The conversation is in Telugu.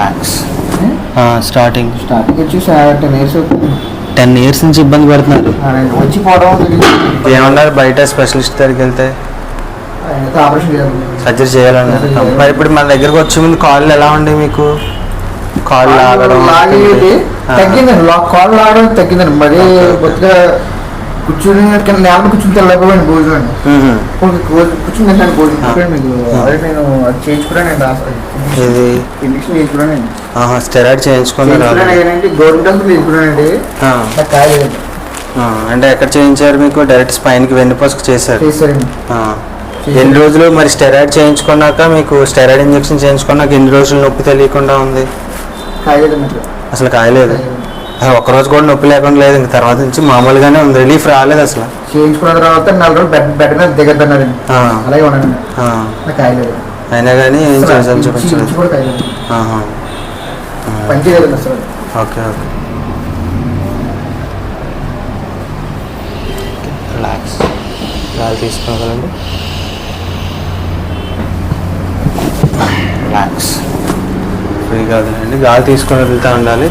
రిలాక్స్ స్టార్టింగ్ స్టార్టింగ్ వచ్చి టెన్ ఇయర్స్ టెన్ ఇయర్స్ నుంచి ఇబ్బంది పడుతున్నారు. వచ్చి పోవడం ఏమన్నారు? బయట స్పెషలిస్ట్ దగ్గరికి వెళ్తే? ఆయనతో ఆపరేషన్ చేయాలి. సర్జరీ చేయాలన్నారు. మరి ఇప్పుడు మన దగ్గరకు వచ్చే ముందు కాళ్ళు ఎలా ఉండే మీకు? కాళ్ళు లాగడం. తగ్గిందండి. లా- కాళ్ళు లాగడం తగ్గిందండి. మరి. కొద్దిగా కూర్చుని కింద నేల కూర్చుని తెల్లకపోయింది భోజనం. కూర్చుని తింటాను భోజనం. మీకు. అదే నేను అది ఇది ఇంజక్షన్ స్టెరాయిడ్ చేయించుకున్నాను గవర్నమెంట్ హాస్పిటల్ చేయించుకున్నానండి ఆ, నాకు కాలేదండి అంటే ఎక్కడ చేయించారు మీకు? డైరెక్ట్ స్పైన్కి వెన్నుపసుకు చేశారు. ఎన్ని రోజులు మరి స్టెరాయిడ్ చేయించుకున్నాక మీకు స్టెరాయిడ్ ఇంజెక్షన్ చేయించుకున్నాక ఎన్ని రోజులు నొప్పి తెలియకుండా ఉంది. అసలు కాయలేదు. రోజు కూడా నొప్పి లేకుండా లేదు. ఇంక తర్వాత నుంచి మామూలుగానే ఉంది. రిలీఫ్ రాలేదు అసలు. చేయించుకున్న తర్వాత నెల రోజులు బెడ్ బెడ్ మీద దిగద్దన్నారండి ఆ, అలాగే ఆ. నాకు కాయలేదు. అయినా కానీ ఏం చేసాను చూపించలేదు కూడా కాయలేదు. ఆహా. ఆ. పని చేయలేదండి అసలు. Okay okay. రిలాక్స్ గాలి తీసుకోగలండి. రిలాక్స్ ఫ్రీగా గాలి తీసుకొని వదులుతూ ఉండాలి.